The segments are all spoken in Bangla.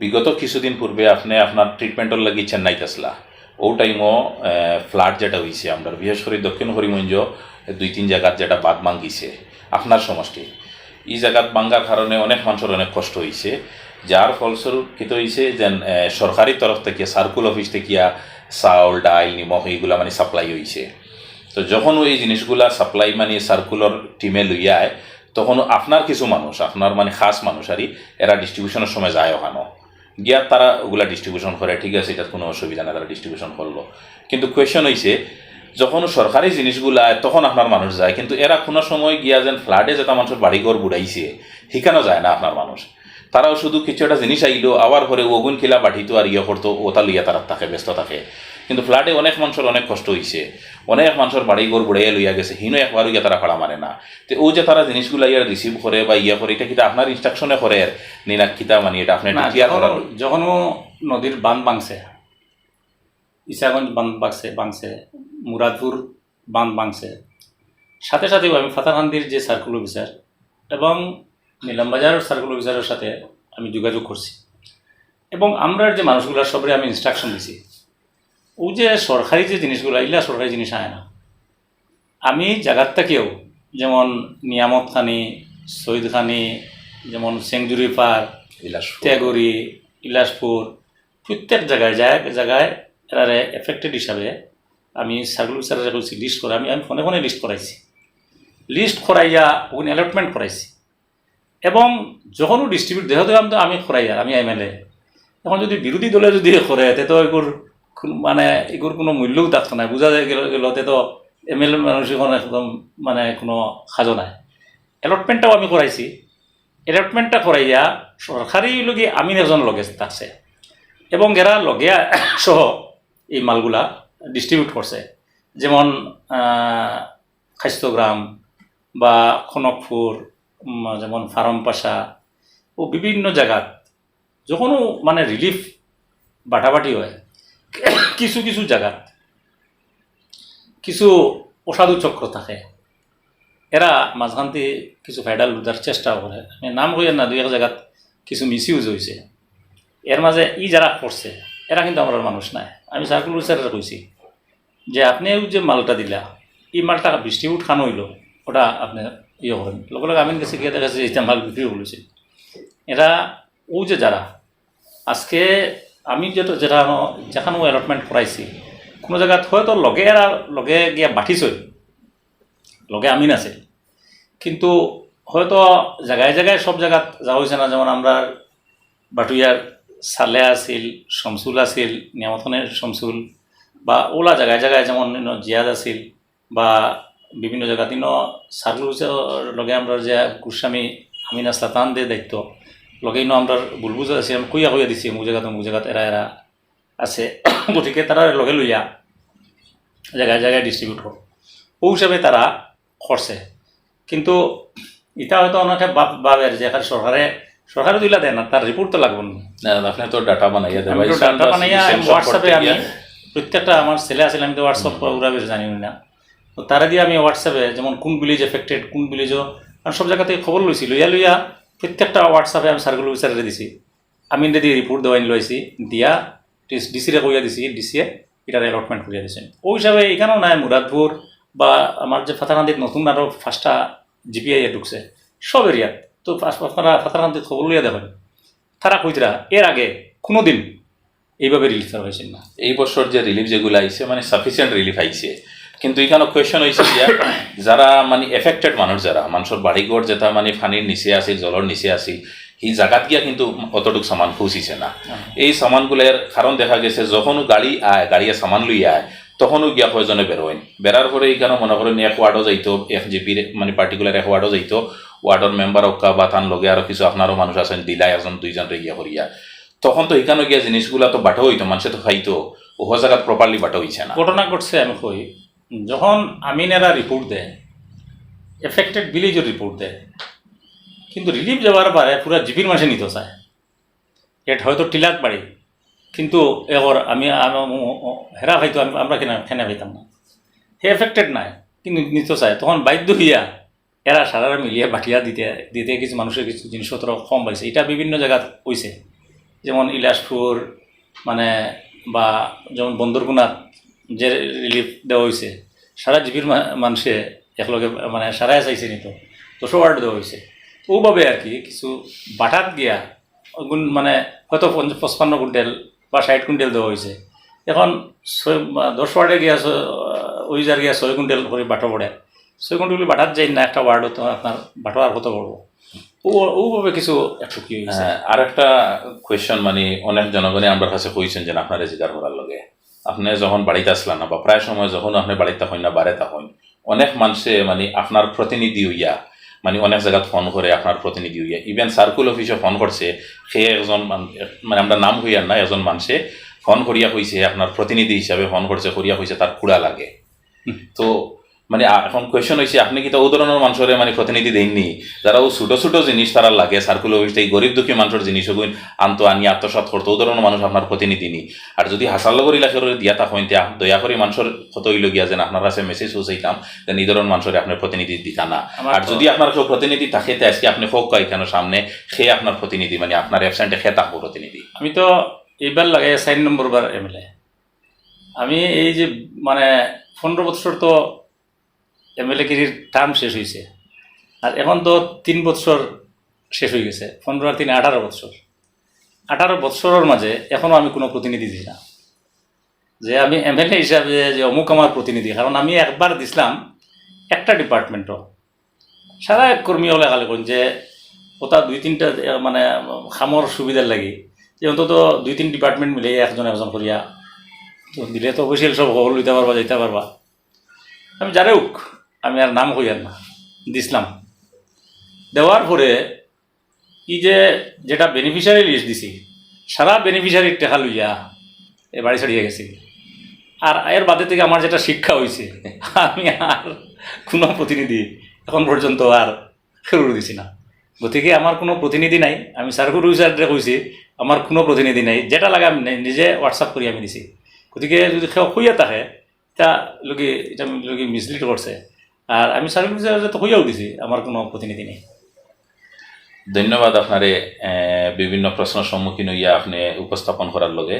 বিগত কিছুদিন পূর্বে আপনি আপনার ট্রিটমেন্টর লাগি চেন্নাইতে আসলা ও টাইমও ফ্লাড যেটা হয়েছে আমরা বিশেষ করে দক্ষিণ হরিমঞ্জ দুই, তিন জায়গাত যেটা বাদ মাঙ্গিছে আপনার সমষ্টি। এই জায়গাত ভাঙ্গার কারণে অনেক মানুষের অনেক কষ্ট হয়েছে যার ফলস্বরূপ কিত হয়েছে যে সরকারি তরফ থেকে সার্কুল অফিস থেকে চাউল ডাইল নিমখ এইগুলা মানে সাপ্লাই হয়েছে তো যখন ওই জিনিসগুলা সাপ্লাই মানে সার্কুলার টিমে লইয়ায় তখন আপনার কিছু মানুষ আপনার মানে খাস মানুষ আরই এরা ডিস্ট্রিবিউশনের সময় যায় ওখানো গিয়া তারা ওগুলা ডিস্ট্রিবিউশন করে ঠিক আছে এটার কোনো অসুবিধা না তারা ডিস্ট্রিবিউশন করল কিন্তু কোয়েশন হয়েছে যখন সরকারি জিনিসগুলা তখন আপনার মানুষ যায়, কিন্তু এরা কোনো সময় গিয়া যেন ফ্লাডে যেটা মানুষের বাড়িঘর বুড়াইছে সেখানেও যায় না আপনার মানুষ তারাও শুধু কিছু একটা জিনিস আইলো আবার পরে ওগুন খিলা বাটিত আর ইয়ে করতো ওটা লইয়া তারা থাকে, ব্যস্ত থাকে। কিন্তু ফ্লাডে অনেক মানুষের অনেক কষ্ট হয়েছে অনেক মানুষের বাড়ি ঘর বুড়াইয়া লইয়া গেছে হিনো একবার ইয়া তারা ভাড়া মারে না। তো ও যে তারা জিনিসগুলা ইয়া রিসিভ করে বা ইয়া করে এটা কিতা আপনার ইনস্ট্রাকশনে করে? নিনা কিতা মানে এটা আপনি যখন- যখনও নদীর বাঁধ ভাঙছে ইসাগঞ্জ বাঁধ ভাঙছে ভাঙছে মুরাদপুর বাঁধ ভাঙছে সাথে সাথে আমি ফাতারকান্দির যে সার্কুল অফিসার এবং নিলামবাজার সার্কুল অফিসারের সাথে আমি যোগাযোগ করছি। এবং আমরা যে মানুষগুলো সবরে আমি ইনস্ট্রাকশন দিছি। ও যে সরকারি যে জিনিসগুলো এগুলা সরকারি জিনিস আয় না। আমি জায়গার থেকেও যেমন নিয়ামত খানি সৈয়দ খানি যেমন সেংজুরি পার্ক ত্যাগরি ইলাসপুর প্রত্যেক জায়গায় যায় জায়গায় এরারে এফেক্টেড হিসাবে আমি সার্কুল স্যারের বলছি লিস্ট করে। আমি আমি ফোনে ফোনে লিস্ট করাইছি। লিস্ট করাইয়া ওখানে অ্যালটমেন্ট করাইছি। এবং যখনও ডিস্ট্রিবিউট দেহ দেহ আমি তো আমি করাইয়া আমি এমএলএ এখন যদি বিরোধী দলে যদি করে তে কোন- মানে এগুর কোনো মূল্যও তাত নাই। বোঝা যায় গেল গেল তো এম এল এ মানুষ একদম মানে কোনো সাজো নাই। অ্যালটমেন্টটাও আমি করাইছি অ্যালটমেন্টটা করাইয়া সরকারি লগে আমিন এজন লগে থাকছে এবং এরা লগে সহ এই মালগুলা ডিস্ট্রিবিউট করছে যেমন খাইস্তগ্রাম বা খনকপুর যেমন ফারমপাশা ও বিভিন্ন জায়গাত যখনও মানে রিলিফ বাটাবাটি হয় কিছু কিছু জায়গাত কিছু অসাধু চক্র থাকে। এরা মাঝখানতে কিছু ফাইডাল লুটার চেষ্টা করে। আমি নাম কইয়া না, দুই এক জায়গাত কিছু মিস ইউজ হয়েছে এর মাঝে ই যারা করছে, এরা কিন্তু আমার মানুষ নাই। আমি সার্কুল স্যারের কইছি যে আপনি যে মালটা দিলা এই মালটা ডিস্ট্রিবিউট খানো হইল, ওটা আপনি ইয়ে করেন। লগে আমি কাছে গিয়ে দেখা এটা মাল বিক্রি বলেছে এরা ও যে যারা, আজকে আমি যেটা যেটা যেখানেও অ্যালটমেন্ট করাইছি কোনো জায়গাত হয়তো লগে লগে গিয়া বাঠিছই লগে আমিন আছে কিন্তু হয়তো জায়গায় জায়গায় সব জায়গাত যাওয়া হয়েছে না, যেমন আমরা বাটুইয়ার সালে আছিল শমসুল আছিল, নিয়ামতনের শমসুল বা ওলা জায়গায় জায়গায় যেমন জিয়াদ আছিল, বা বিভিন্ন জায়গাত ইনো সার্কুলসের লগে আমরা যে গোস্বামী আমিনা সাতান দে দায়িত্ব লগে ইনো আমরা বুলবুজ আছে আমি কইয়া কইয়া দিছি মোক জায়গাত মোক জায়গাত এরা এরা আছে। গতিকে তারা লগে লইয়া জায়গায় জায়গায় ডিস্ট্রিবিউট হোক ও হিসাবে তারা করছে কিন্তু এটা হয়তো অনেকে ভাব- যে এখানে সরকারে সরকারে দিলা দেয় না তার রিপোর্ট তো লাগবে না? না, আপনি তো ডাটা বানাইয়া দেবা আমি ডাটা বানাইয়া হোয়াটসঅ্যাপে আমি প্রত্যেকটা আমার ছেলে আছে আমি তো হোয়াটসঅ্যাপ পুরা বেশ জানি না। তো তারা দিয়ে আমি হোয়াটসঅ্যাপে যেমন কোন ভিলেজ এফেক্টেড কোন ভিলেজও সব জায়গাতে খবর লইছি লইয়া লইয়া প্রত্যেকটা হোয়াটসঅ্যাপে আমি সার্কুল অফিসারে দিছি। আমি এটা দিয়ে রিপোর্ট দেওয়াই লইছি দিয়া ডিসিরে কইয়া দিছি ডিসিয়ে এটার অ্যালটমেন্ট করিয়া দিছেন ওই হিসাবে এখানেও নাই, মুরাদপুর বা আমার যে ফাতাকান্দিত নতুন আরও ফার্স্টটা জিপিআই ঢুকছে, সব এরিয়াত তো। আপনারা ফাতাকান্দিত খবর লইয়া দেবেন তারা কইতরা, এর আগে কোনো দিন এইভাবে রিলিজ করা হয়েছিল না। এই বছর যে রিলিফ যেগুলো আইছে মানে সাফিসিয়েন্ট রিলিফ আইছে। কিন্তু এখানে কোয়েশন হয়েছে যে যারা মানে এফেক্টেড মানুষ যারা মানুষের বাড়িঘর যেটা মানে পানির নিচে আছিল জলের নিচে আছিল এই জায়গাত গিয়া কিন্তু অতটুক সামান পৌঁছিছে না। এই সামানগুলোর কারণ দেখা গেছে যখনও গাড়ি আয় গাড়িয়ে সামান লই আয় তখনও গিয়া কয়জনে বেরোয়। বেরার পরে এইখানে মনে করেন এক ওয়ার্ডও যাইতো এক জিপির মানে পার্টিকুলার এক ওয়ার্ডও যাইতো ওয়ার্ডর মেম্বার অক্কা বা তান লগে আরও কিছু আপনারও মানুষ আছেন দিলাই এজন দুইজন গিয়া করিয়া তখন তো এখানে গিয়া জিনিসগুলা তো বাটো হইতো মানুষে তো খাইতো ওহ জায়গাত প্রপারলি বাটো হইছে না। ঘটনা ঘটছে আমি কই যখন আমিনেরা রিপোর্ট দেয় এফেক্টেড ভিলেজের রিপোর্ট দেয়, কিন্তু রিলিফ যাওয়ার পরে পুরো জিপির মাসে নিতে চায় এটা হয়তো টিলাক বাড়ি কিন্তু এবার আমি হেরা হয়তো আমি আমরা কেনা খেনে পাইতাম না। হে এফেক্টেড নাই, কিন্তু নিতে চায় তখন বাধ্য হইয়া এরা সারারা মিলিয়ে বাটিয়া দিতে দিতে কিছু মানুষের কিছু জিনিসপত্র কম পাইছে। এটা বিভিন্ন জায়গাত হইছে যেমন ইলাসপুর মানে বা যেমন বন্দরগুনাত যে রিলিফ দেওয়া হয়েছে সারা জীবির মানুষে একলগে মানে সারাই চাইছে নিত দুশো ওয়ার্ড দেওয়া হয়েছে ওভাবে আর কি কিছু বাটাত গিয়া গুণ মানে হয়তো পঁচপান্ন কুইন্টেল বা ষাট কুইন্টেল দেওয়া হয়েছে এখন ছয়, দশ ওয়ার্ডে গিয়া ওই যার গিয়া ছয় কুইন্টেল করে বাটো পড়ে। ছয় কুইন্টেল বাটাত যাই না, একটা ওয়ার্ড তো আপনার বাটো আর কত পড়ব? ওভাবে কিছু একটু কি আর একটা কোয়েশন মানে অনেক জনগণে আমার কাছে কইছেন যে আপনারে জিজ্ঞার করার লগে। আপনি যখন বাড়িতে আসলেন না বা প্রায় সময় যখন আপনি বাড়িতে হন না বাড়িতে হন অনেক মানুষে মানে আপনার প্রতিনিধি হইয়া মানে অনেক জায়গাত ফোন করে আপনার প্রতিনিধি হইয়া ইভেন সার্কুল অফিসে ফোন করছে সে একজন মান- আমরা নাম হইয়ার না একজন মানুষে ফোন করিয়া কইছে আপনার প্রতিনিধি হিসাবে ফোন করছে করিয়া কইছে তার কুড়া লাগে। তো মানে এখন কোয়েশন হয়েছে আপনি কি তো ও ধরনের মানুষের মানে প্রতিনিধি দেননি? যারা ও ছোট ছোট জিনিস তারা লাগে সার্কুল অফিস এই গরিব দুঃখী মানুষের জিনিস ওগুন আনতো আনি আত্মসাত করতো ও ধরনের মানুষ আপনার প্রতিনিধি নি আর যদি হাসাল্লগর এলাকার দিয়া তা হইতে দয়া করে মানুষের কত হইল গিয়া যেন আপনার কাছে মেসেজ পৌঁছাইতাম যে এই ধরনের মানুষের আপনার প্রতিনিধি দিতা না আর যদি আপনার কেউ প্রতিনিধি থাকে তে আজকে আপনি হোক এখানে সামনে সে আপনার প্রতিনিধি মানে আপনার অ্যাবসেন্টে খে থাকব প্রতিনিধি আমি তো এইবার লাগে চার নম্বর বার এম এল এ। আমি এই যে মানে পনেরো বছর তো এম এল এগিরির টার্ম শেষ হয়েছে আর এখন তো তিন বছর শেষ হয়ে গেছে। পনেরো আর তিন, আঠারো বছর। আঠারো বছরের মাঝে এখনও আমি কোনো প্রতিনিধি দিই না। যে আমি এম এল এ হিসাবে যে অমুক আমার প্রতিনিধি, কারণ আমি একবার দিছিলাম একটা ডিপার্টমেন্টও। সারা কর্মী হলে কোন যে ওটা দুই তিনটা মানে খামর সুবিধার লাগি। যে অন্তত দুই তিন ডিপার্টমেন্ট মিলে একজন একজন করিয়া তো দিলে তো অবশ্যই সব খবর লইতে পারবা, যাইতে পারবা। আমি যারে হোক আমি আর নাম কইয়ার না, দিছিলাম। দেওয়ার পরে ই যে যেটা বেনিফিশিয়ারি লিস্ট দিছি, সারা বেনিফিশিয়ারির টাকা লইয়া এ বাড়ি ছাড়িয়ে গেছি। আর এর বাদে থেকে আমার যেটা শিক্ষা হয়েছে আমি আর কোনো প্রতিনিধি এখন পর্যন্ত আর ফেরত দিছি না। গতিকে আমার কোনো প্রতিনিধি নাই, আমি সার্কুল অফিসারকে কইছি, আমার কোনো প্রতিনিধি নাই, যেটা লাগে আমি নিজে হোয়াটসঅ্যাপ কৰি আমি দিছি। গতিকে যদি কইয়া থাকে, তা লোকে এটা লোকে মিসলিড করছে। আর আমি অফিসার তো কইয়াও দিছি আমার কোনো প্রতিনিধি নেই। ধন্যবাদ আপনারে বিভিন্ন প্রশ্নের সম্মুখীন হইয়া আপনি উপস্থাপন করার লগে।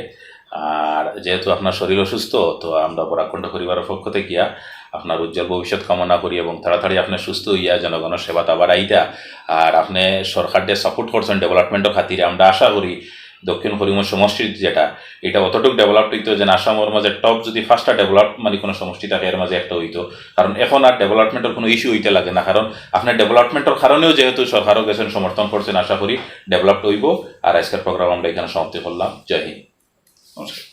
আর যেহেতু আপনার শরীর অসুস্থ, তো আমরা বরাকণ্ঠ পরিবারের পক্ষ থেকে আপনার উজ্জ্বল ভবিষ্যৎ কামনা করি এবং তাড়াতাড়ি আপনি সুস্থ হইয়া জনগণের সেবা আবার আইতা আর আপনি সরকারকে সাপোর্ট করছেন ডেভেলপমেন্টের খাতিরে, আমরা আশা করি দক্ষিণ হরিমোর সমষ্টির যেটা, এটা অতটুকু ডেভেলপ হইতো যে আসামের মাঝে টপ যদি ফার্স্টটা ডেভেলপ মানে কোনো সমষ্টি থাকে, এর মাঝে একটা হইতো। কারণ এখন আর ডেভেলপমেন্টের কোনো ইস্যু হইতে লাগে না। কারণ আপনার ডেভেলপমেন্টের কারণেও যেহেতু সরকারও গেছেন সমর্থন করছেন আশা করি ডেভেলপড হইব। আর আজকের প্রোগ্রাম আমরা এখানে সমাপ্তি করলাম। জয় হিন্দ। নমস্কার।